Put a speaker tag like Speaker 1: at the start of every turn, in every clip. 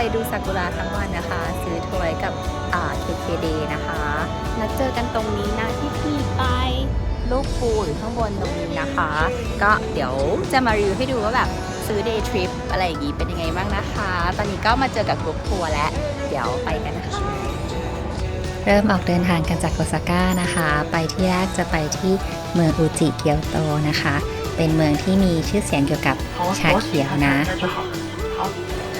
Speaker 1: ไปดูซากุระทั้ง อยู่ข้างบนตรงนี้นะคะ ก็เดี๋ยวจะมารีวิวให้ดูว่าแบบซื้อ day trip อะไรอย่างงี้เป็นยังไงบ้างนะคะ ตอนนี้ก็มาเจอกับกรุ๊ปทัวร์แล้วเดี๋ยวไปกันนะคะ เริ่มออกเดินทางกันจากโอซาก้านะคะ ไปที่แรกจะไปที่เมืองอูจิเกียวโตนะคะ เป็นเมืองที่มีชื่อเสียงเกี่ยวกับชาเขียวนะ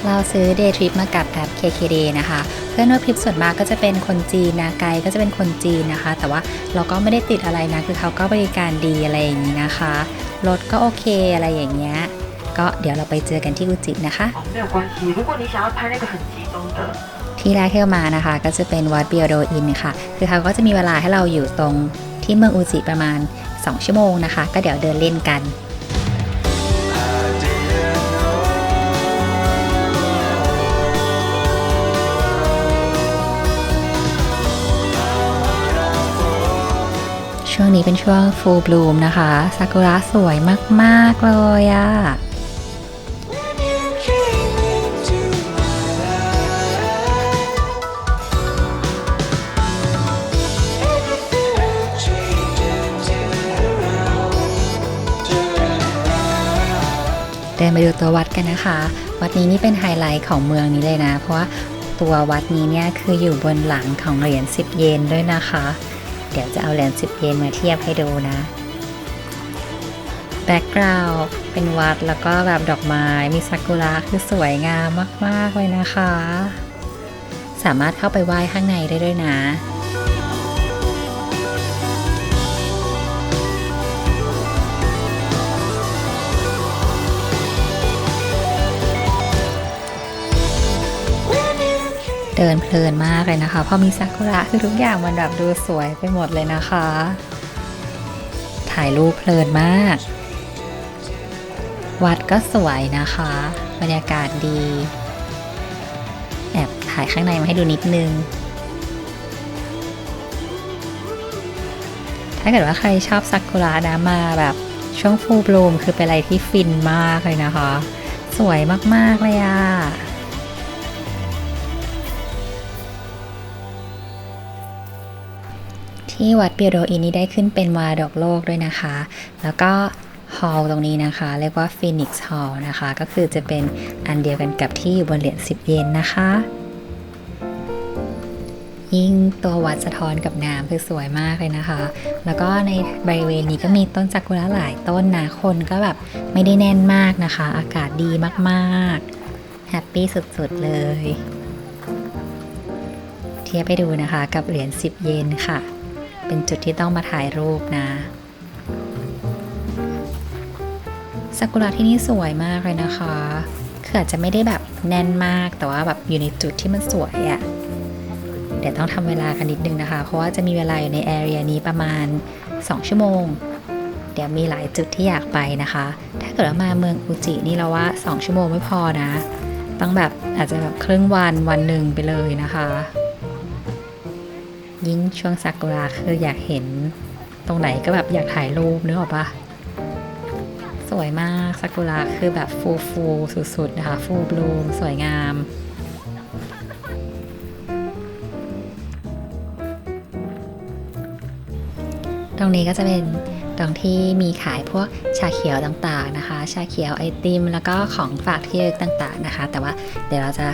Speaker 1: เราซื้อเดย์ทริปมากับแอป KKD นะคะ เพื่อนร่วมทริปส่วนมากก็จะเป็นคนจีนนะไกลก็จะเป็นคนจีนนะคะ แต่ว่าเราก็ไม่ได้ติดอะไรนะ คือเขาก็บริการดีอะไรอย่างนี้นะคะ รถก็โอเคอะไรอย่างเงี้ย ก็เดี๋ยวเราไปเจอกันที่อุจินะคะที่แรกที่ามานะคะ ก็จะเป็นวัดเบียโดอินค่ะ คือเขาก็จะมีเวลาให้เราอยู่ตรงที่เมืองอุจิประมาณ 2 ชั่วโมงนะคะ ก็เดี๋ยวเดินเล่นกัน ช่วงนี้เป็นช่วง full bloom นะคะซากุระสวยมาก ๆ เลยอะ
Speaker 2: When you came into my life, everything changed and turned around, turned around.
Speaker 1: เดินไปดูตัววัดกันนะคะ วัดนี้นี่เป็นไฮไลท์ของเมืองนี้เลยนะ เพราะว่าตัววัดนี้เนี่ยคืออยู่บนหลังของเหรียญ10 เยนด้วยนะคะ เดี๋ยวจะเอาเหรียญสิบเยนมาเทียบให้ดูนะ แบ็กกราวด์เป็นวัดแล้วก็แบบดอกไม้มีซากุระคือสวยงามมาก ๆ เลยนะคะ สามารถเข้าไปไหว้ข้างในได้ด้วยนะ เดินเพลินมากเลยนะคะพอมีซากุระคือทุกอย่างมันแบบดูสวยไปหมดเลยนะคะ ถ่ายรูปเพลินมาก วัดก็สวยนะคะ บรรยากาศดี แอบถ่ายข้างในมาให้ดูนิดนึง ถ้าเกิดว่าใครชอบซากุระนะมาแบบช่วงฟูบลูมคือเป็นอะไรที่ฟินมากเลยนะคะ สวยมาก ๆ เลยอะ ที่วัดเปียโรอินนี่ได้ขึ้นเป็นมรดกโลกด้วยนะคะ แล้วก็ฮอลล์ตรงนี้นะคะ เรียกว่า Phoenix Hall นะคะ ก็คือจะเป็นอันเดียวกันกับที่อยู่บนเหรียญ10 เยนนะคะ ยิ่งตัววัดสะท้อนกับน้ำคือสวยมากเลยนะคะ แล้วก็ในบริเวณนี้ก็มีต้นซากุระหลายต้นนะคนก็แบบไม่ได้แน่นมากนะคะ อากาศดีมากๆแฮปปี้สุดๆเลย เทียบไปดูนะคะกับเหรียญ10 เยนค่ะ เป็นจุดที่ต้องมาถ่ายรูปนะซากุระที่นี่สวยมากเลยนะคะคืออาจจะไม่ได้แบบแน่นมากแต่ว่าแบบอยู่ในจุดที่มันสวยอะ่ะ เดี๋ยวต้องทำเวลากันนิดนึงนะคะ เพราะว่าจะมีเวลาอยู่ในแอเรียนี้ประมาณ 2 ชั่วโมง เดี๋ยวมีหลายจุดที่อยากไปนะคะ ถ้าเกิดว่ามาเมืองอุจินี่เราว่า 2 ชั่วโมงไม่พอนะ ต้องแบบอาจจะแบบครึ่งวันวันหนึ่งไปเลยนะคะ ยิ่งช่วงซากุระคืออยากเห็นตรงไหนก็แบบอยากถ่ายรูปนึกออกปะสวยมากซากุระคือแบบฟูฟูสุดๆนะคะ ฟูบลูมสวยงามตรงนี้ก็จะเป็นตรงที่มีขายพวกชาเขียวต่างๆนะคะ ชาเขียวไอติม แล้วก็ของฝากที่ระลึกต่างๆนะคะ แต่ว่าเดี๋ยวเราจะ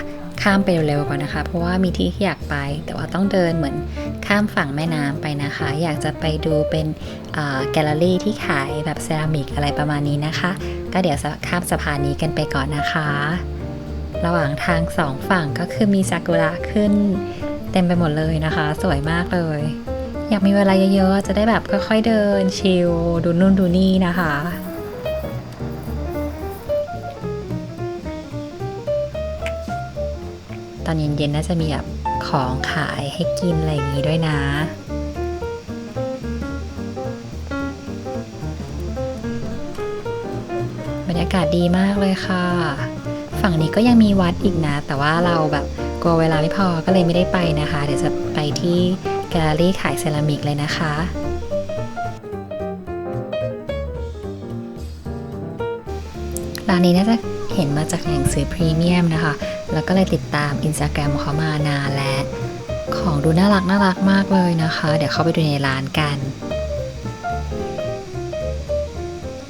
Speaker 1: ข้ามไปเร็วๆก่อนนะคะ เพราะว่ามีที่ที่อยากไป แต่ว่าต้องเดินเหมือนข้ามฝั่งแม่น้ำไปนะคะ อยากจะไปดูเป็นแกลเลอรี่ที่ขายแบบเซรามิกอะไรประมาณนี้นะคะ ก็เดี๋ยวข้ามสะพานนี้กันไปก่อนนะคะ ระหว่างทางสองฝั่งก็คือมีซากุระขึ้นเต็มไปหมดเลยนะคะ สวยมากเลย อยากมีเวลาเยอะๆ จะได้แบบค่อยๆเดินชิลดูนู่นดูนี่นะคะ ตอนเย็นๆน่าจะมีแบบของขายให้กินอะไรอย่างนี้ด้วยนะ บรรยากาศดีมากเลยค่ะ ฝั่งนี้ก็ยังมีวัดอีกนะ แต่ว่าเราแบบกลัวเวลาไม่พอก็เลยไม่ได้ไปนะคะ เดี๋ยวจะไปที่แกลเลอรี่ขายเซรามิกเลยนะคะ ร้านนี้น่าจะเห็นมาจากหนังสือพรีเมียมนะคะ แล้วก็เลยติดตามอินสตาแกรมเขามานานแล้วของดูน่ารักน่ารักมากเลยนะคะ เดี๋ยวเข้าไปดูในร้านกัน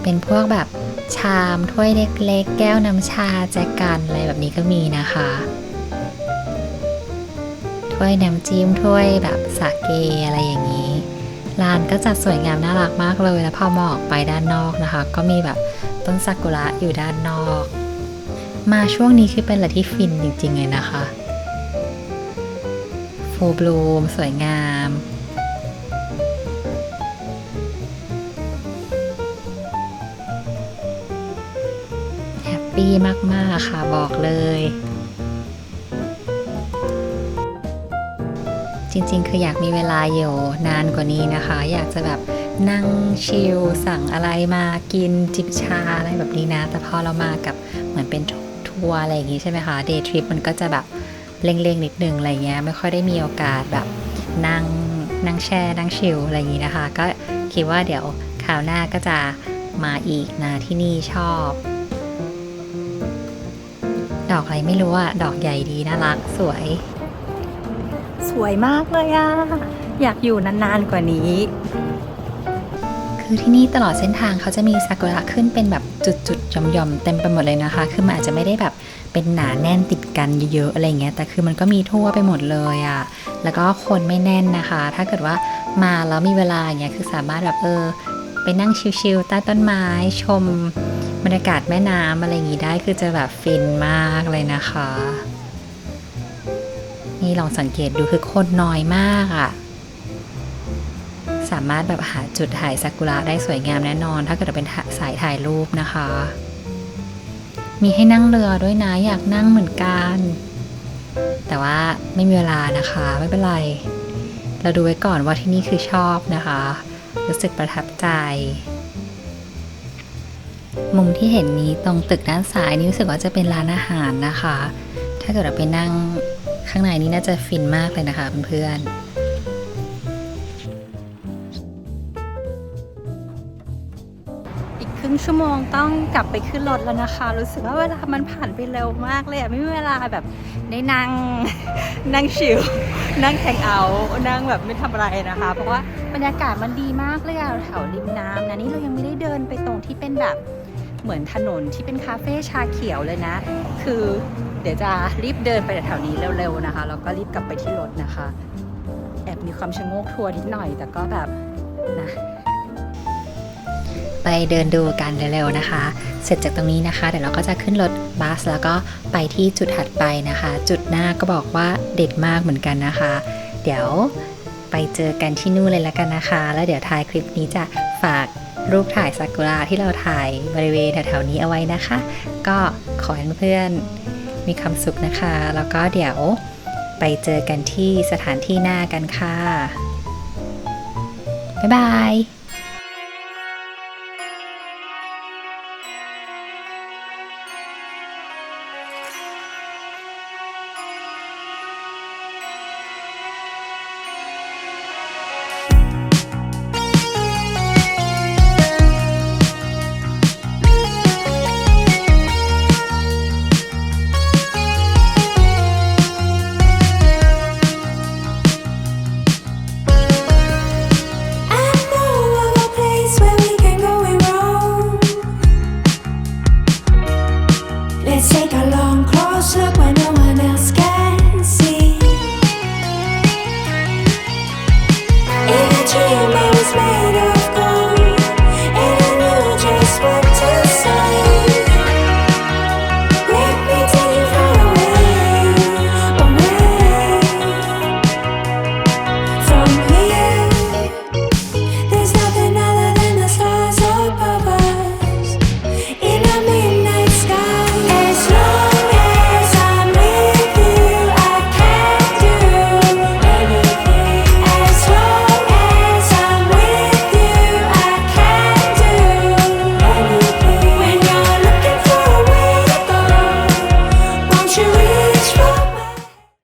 Speaker 1: เป็นพวกแบบชามถ้วยเล็กๆ แก้วน้ำชาแจกันอะไรแบบนี้ก็มีนะคะถ้วยน้ำจิ้มถ้วยแบบสาเกอะไรอย่างนี้ร้านก็จัดสวยงามน่ารักมากเลย แล้วพอมองออกไปด้านนอกนะคะ ก็มีแบบต้นซากุระอยู่ด้านนอก มาช่วงนี้คือเป็นอะไรที่ฟินจริงๆเลยนะคะโฟบลูมสวยงามแฮปปี้มากๆค่ะบอกเลย จริงๆ คืออยากมีเวลาอยู่นานกว่านี้นะคะ อยากจะแบบนั่งชิลสั่งอะไรมากินจิบชาอะไรแบบนี้นะ แต่พอเรามากับเหมือนเป็น ทัวร์อะไรอย่างงี้ใช่ไหมคะเดย์ทริปมันก็จะแบบเร่งๆนิดนึงอะไรเงี้ยไม่ค่อยได้มีโอกาสแบบนั่งนั่งแช่นั่งชิลอะไรอย่างงี้นะคะ ก็คิดว่าเดี๋ยวคราวหน้าก็จะมาอีกนะที่นี่ชอบ ดอกอะไรไม่รู้อะดอกใหญ่ดีน่ารักสวย สวยมากเลยอะอยากอยู่นานๆกว่านี้ คือที่นี่ตลอดเส้นทางเขาจะมีซากุระขึ้นเป็นแบบจุดๆหย่อมๆเต็มไปหมดเลยนะคะ คือมันอาจจะไม่ได้แบบเป็นหนาแน่นติดกันเยอะๆอะไรเงี้ย แต่คือมันก็มีทั่วไปหมดเลยอะแล้วก็คนไม่แน่นนะคะ ถ้าเกิดว่ามาแล้วมีเวลาอย่างเงี้ย คือสามารถแบบเออไปนั่งชิลๆใต้ต้นไม้ชมบรรยากาศแม่น้ำอะไรอย่างงี้ได้ คือจะแบบฟินมากเลยนะคะ นี่ลองสังเกตดูคือคนน้อยมากอะ่ะ สามารถแบบหาจุดถ่ายซากุระได้สวยงามแน่นอน ถ้าเกิดเป็นสายถ่ายรูปนะคะ มีให้นั่งเรือด้วยนะอยากนั่งเหมือนกัน แต่ว่าไม่มีเวลานะคะไม่เป็นไร เราดูไว้ก่อนว่าที่นี่คือชอบนะคะ รู้สึกประทับใจมุมที่เห็นนี้ตรงตึกด้านซ้ายนี่รู้สึกว่าจะเป็นร้านอาหารนะคะ ถ้าเกิดเราไปนั่งข้างในนี้น่าจะฟินมากเลยนะคะเพื่อนๆ งชั่วโมงต้องกลับไปขึ้นรถแล้วนะคะ รู้สึกว่าเวลามันผ่านไปเร็วมากเลยอะไม่มีเวลาแบบได้นั่งนั่งชิลนั่งแฮงเอานั่งแบบไม่ทำอะไรนะคะ เพราะว่าบรรยากาศมันดีมากเลยอะแถวริมน้ำนะนี่เรายังไม่ได้เดินไปตรงที่เป็นแบบเหมือนถนนที่เป็นคาเฟ่ชาเขียวเลยนะ คือเดี๋ยวจะรีบเดินไปแถวนี้เร็วๆนะคะแล้วก็รีบกลับไปที่รถนะคะ แอบมีความชะโงกทัวร์นิดหน่อยแต่ก็แบบนะ ไปเดินดูกันเร็วๆนะคะ เสร็จจากตรงนี้นะคะ เดี๋ยวเราก็จะขึ้นรถบัส แล้วก็ไปที่จุดถัดไปนะคะ จุดหน้าก็บอกว่าเด็ดมากเหมือนกันนะคะ เดี๋ยวไปเจอกันที่นู่นเลยแล้วกันนะคะ แล้วเดี๋ยวท้ายคลิปนี้จะฝากรูปถ่ายซากุระที่เราถ่ายบริเวณแถวๆนี้เอาไว้นะคะ ก็ขอให้เพื่อนมีความสุขนะคะ แล้วก็เดี๋ยวไปเจอกันที่สถานที่หน้ากันค่ะ บ๊ายบาย